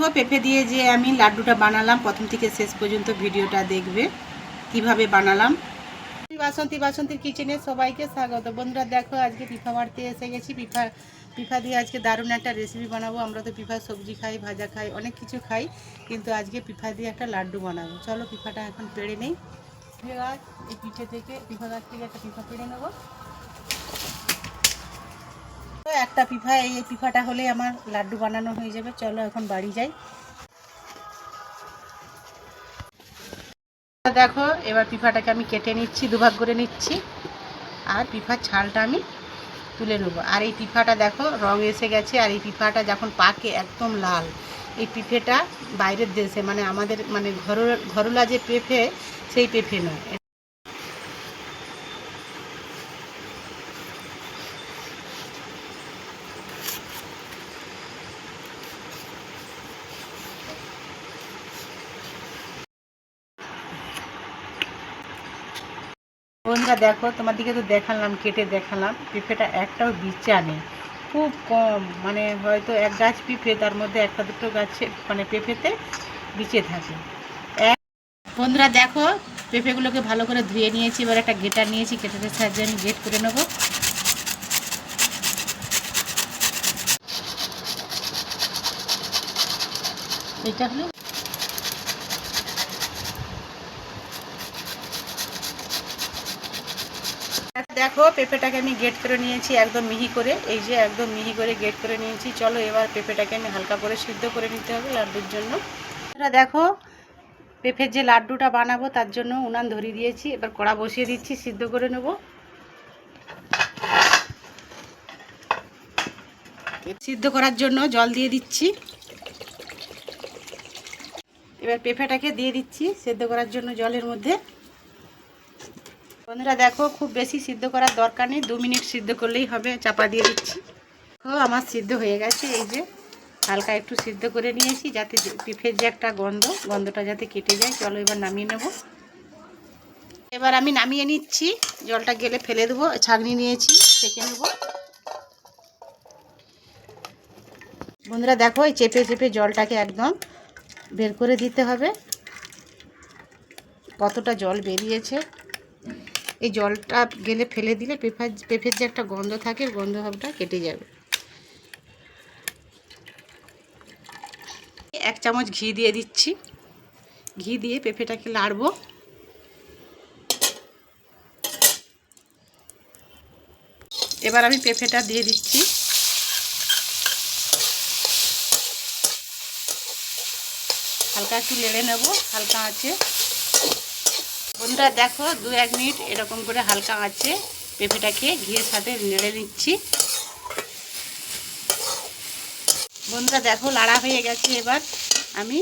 দেখো, পেঁপে দিয়ে যে আমি লাড্ডুটা বানালাম, প্রথম থেকে শেষ পর্যন্ত ভিডিওটা দেখবে। কীভাবে বানালাম? বাসন্তী বাসন্তীর কিচেনে সবাইকে স্বাগত। বন্ধুরা, দেখো, আজকে পিফা মারতে এসে গেছি। পিফা পিফা দিয়ে আজকে দারুণ একটা রেসিপি বানাবো। আমরা তো পিফা সবজি খাই, ভাজা খাই, অনেক কিছু খাই, কিন্তু আজকে পিফা দিয়ে একটা লাড্ডু বানাবো। চলো পিফাটা এখন পেড়ে নেই। এই পিঠে থেকে পিফা গাছ থেকে একটা পিফা পেড়ে নেব। একটা পিফা এই পিফাটা হলে আমার লাড্ডু বানানো হয়ে যাবে। চলো এখন বাড়ি যাই। দেখো, এবার পিফাটাকে আমি কেটে নিচ্ছি, দুভাগ করে নিচ্ছি। আর পিফার ছালটা আমি তুলে নেব। আর এই পিফাটা দেখো, রং এসে গেছে। আর এই পিফাটা যখন পাকে একদম লাল, এই পিফেটা বাইরের দেশে মানে আমাদের মানে ঘর ঘরোলা যে পেঁপে, সেই পেঁপে নয়। বন্ধুরা দেখো, তোমার দিকে তো দেখালাম, কেটে দেখালাম। পেঁপেটা একটাও বিচা নেই খুব কম মানে হয়তো এক গাছ পিঁপে তার মধ্যে একটা দুটো গাছে মানে পেঁপেতে বিচে থাকে। এক বন্ধুরা দেখো, পেঁপেগুলোকে ভালো করে ধুয়ে নিয়েছি, এবার একটা গেটার নিয়েছি, গেটারের সাহায্যে আমি গেট করে নেব। এটা হলো দেখো, পেঁপেটাকে আমি গেট করে নিয়েছি একদম মিহি করে। এই যে একদম মিহি করে গেট করে নিয়েছি। চলো এবার পেঁপেটাকে আমি হালকা করে সিদ্ধ করে নিতে হবে লাড্ডুর জন্য। এটা দেখো, পেঁপের যে লাড্ডুটা বানাবো তার জন্য উনান ধরিয়ে দিয়েছি। এবার কড়া বসিয়ে দিচ্ছি, সিদ্ধ করে নেব। সিদ্ধ করার জন্য জল দিয়ে দিচ্ছি। এবার পেঁপেটাকে দিয়ে দিচ্ছি সেদ্ধ করার জন্য জলের মধ্যে। বন্ধুরা দেখো, খুব বেশি সিদ্ধ করার দরকার নেই। দু মিনিট সিদ্ধ করলেই হবে, চাপা দিয়ে দিচ্ছি। ও আমার সিদ্ধ হয়ে গেছে, এই যে হালকা একটু সিদ্ধ করে নিয়েছি, যাতে পিফের যে একটা গন্ধ, গন্ধটা যাতে কেটে যায়। চলো এবার নামিয়ে নেব। এবার আমি নামিয়ে নিচ্ছি। জলটা গেলে ফেলে দেবো ছাগনি নিয়েছি, সেঁকে নেব। বন্ধুরা দেখো, এই চেপে চেপে জলটাকে একদম বের করে দিতে হবে। কতটা জল বেরিয়েছে। এই জলটা গেলে ফেলে দিলে পেঁপা, পেঁপের যে একটা গন্ধ থাকে গন্ধ ভাবটা কেটে যাবে। এক চামচ ঘি দিয়ে দিচ্ছি। ঘি দিয়ে পেঁপেটাকে লাড়বো। এবার আমি পেঁপেটা দিয়ে দিচ্ছি। হালকা একটু লেড়ে নেব, হালকা আছে বন্ধুরা দেখো, দু এক মিনিট এরকম করে হালকা আছে পেঁপেটাকে ঘিয়ের সাথে নেড়ে নিচ্ছি। বন্ধুরা দেখো, লাড়া হয়ে গেছে। এবার আমি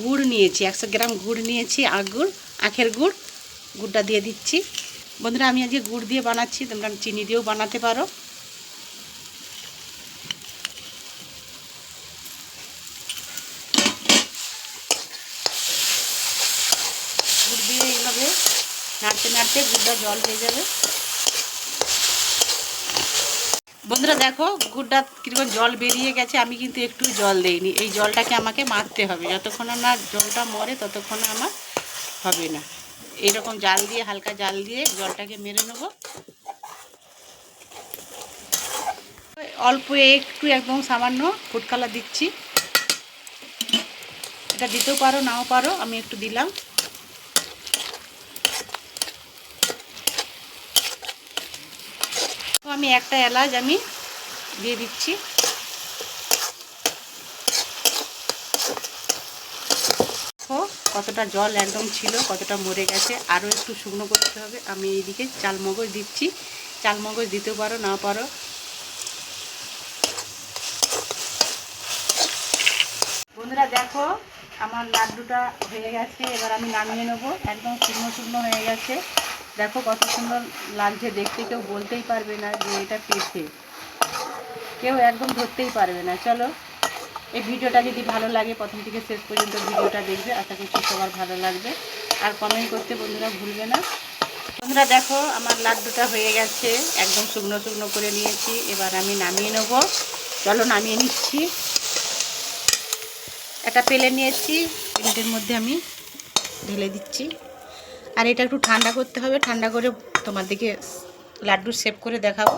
গুড় নিয়েছি, একশো গ্রাম গুড় নিয়েছি আখ গুড়, আখের গুড়। গুড়টা দিয়ে দিচ্ছি। বন্ধুরা, আমি আজকে গুড় দিয়ে বানাচ্ছি, তোমরা চিনি দিয়েও বানাতে পারো গুড় দিয়ে এইভাবে নাড়তে নাড়তে গুড়টা জল হয়ে যাবে। বন্ধুরা দেখো, গুড়টা কীরকম জল বেরিয়ে গেছে, আমি কিন্তু একটু জল দেইনি। এই জলটাকে আমাকে মারতে হবে। যতক্ষণ না জলটা মরে, ততক্ষণ আমার হবে না। এইরকম জাল দিয়ে, হালকা জাল দিয়ে জলটাকে মেরে নেব। অল্প একটু একদম সামান্য ফুড কালার দিচ্ছি। এটা দিতেও পারো, নাও পারো, আমি একটু দিলাম। আমি একটা এলাচ আমি দিয়ে দিচ্ছি। দেখো কতটা জল একদম ছিল, কতটা মরে গেছে। আরও একটু শুকনো করতে হবে। আমি এইদিকে চালমগজ দিচ্ছি। চালমগজ দিতে পারো, না পারো। বন্ধুরা, দেখো আমার লাড্ডুটা হয়ে গেছে। এবার আমি নামিয়ে নেব। একদম শুকনো শুকনো হয়ে গেছে। দেখো কত সুন্দর লাগছে, দেখতে কেউ বলতেই পারবে না যে এটা পেঁপে। কেউ একদম ধরতেই পারবে না। চলো, এই ভিডিওটা যদি ভালো লাগে, প্রথম থেকে শেষ পর্যন্ত ভিডিওটা দেখবে। আশা করছি সবার ভালো লাগবে। আর কমেন্ট করতে বন্ধুরা ভুলবে না। বন্ধুরা দেখো, আমার লাড্ডুটা হয়ে গেছে। একদম শুকনো শুকনো করে নিয়েছি। এবার আমি নামিয়ে নেব। চলো, নামিয়ে নিচ্ছি। একটা প্লেট নিয়েছি প্লেটের মধ্যে আমি ঢেলে দিচ্ছি। আর এটা একটু ঠান্ডা করতে হবে। ঠান্ডা করে তোমার দিকে লাড্ডু শেপ করে দেখাবো।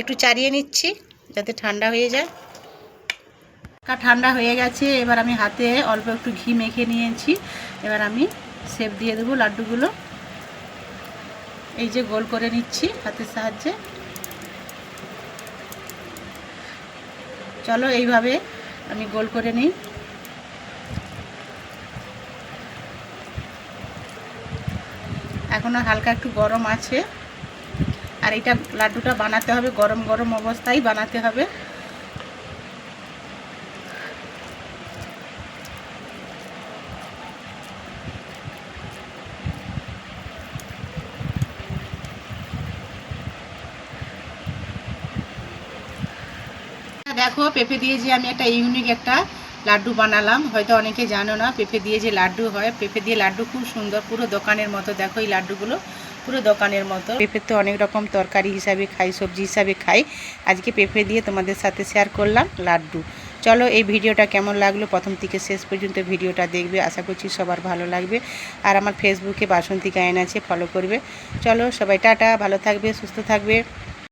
একটু চারিয়ে নিচ্ছি যাতে ঠান্ডা হয়ে যায়। কা, ঠান্ডা হয়ে গেছে। এবার আমি হাতে অল্প একটু ঘি মেখে নিয়েছি। এবার আমি শেপ দিয়ে দেবো লাড্ডুগুলো। এই যে গোল করে নিচ্ছি হাতের সাহায্যে। চলো এইভাবে আমি গোল করে নিই। এখনও হালকা একটু গরম আছে। আর এটা লাড্ডুটা বানাতে হবে, গরম গরম অবস্থায় বানাতে হবে। দেখো, পেঁপে দিয়ে যে আমি একটা ইউনিক একটা লাড্ডু বানালাম। হয়তো অনেকে জানো না, পেঁপে দিয়ে যে লাড্ডু হয়, পেঁপে দিয়ে লাড্ডু খুব সুন্দর, পুরো দোকানের মতো। দেখো এই লাড্ডুগুলো, পুরো দোকানের মতো। পেঁপে তো অনেক রকম তরকারি হিসাবে খাই, সবজি হিসাবে খাই। আজকে পেঁপে দিয়ে তোমাদের সাথে শেয়ার করলাম লাড্ডু। চলো এই ভিডিওটা কেমন লাগল? প্রথম থেকে শেষ পর্যন্ত ভিডিওটা দেখবে। আশা করছি সবার ভালো লাগবে। আর আমার ফেসবুকে বাসন্তী গায়ন আছে ফলো করবে। চলো সবাই টাটা, ভালো থাকবে, সুস্থ থাকবে।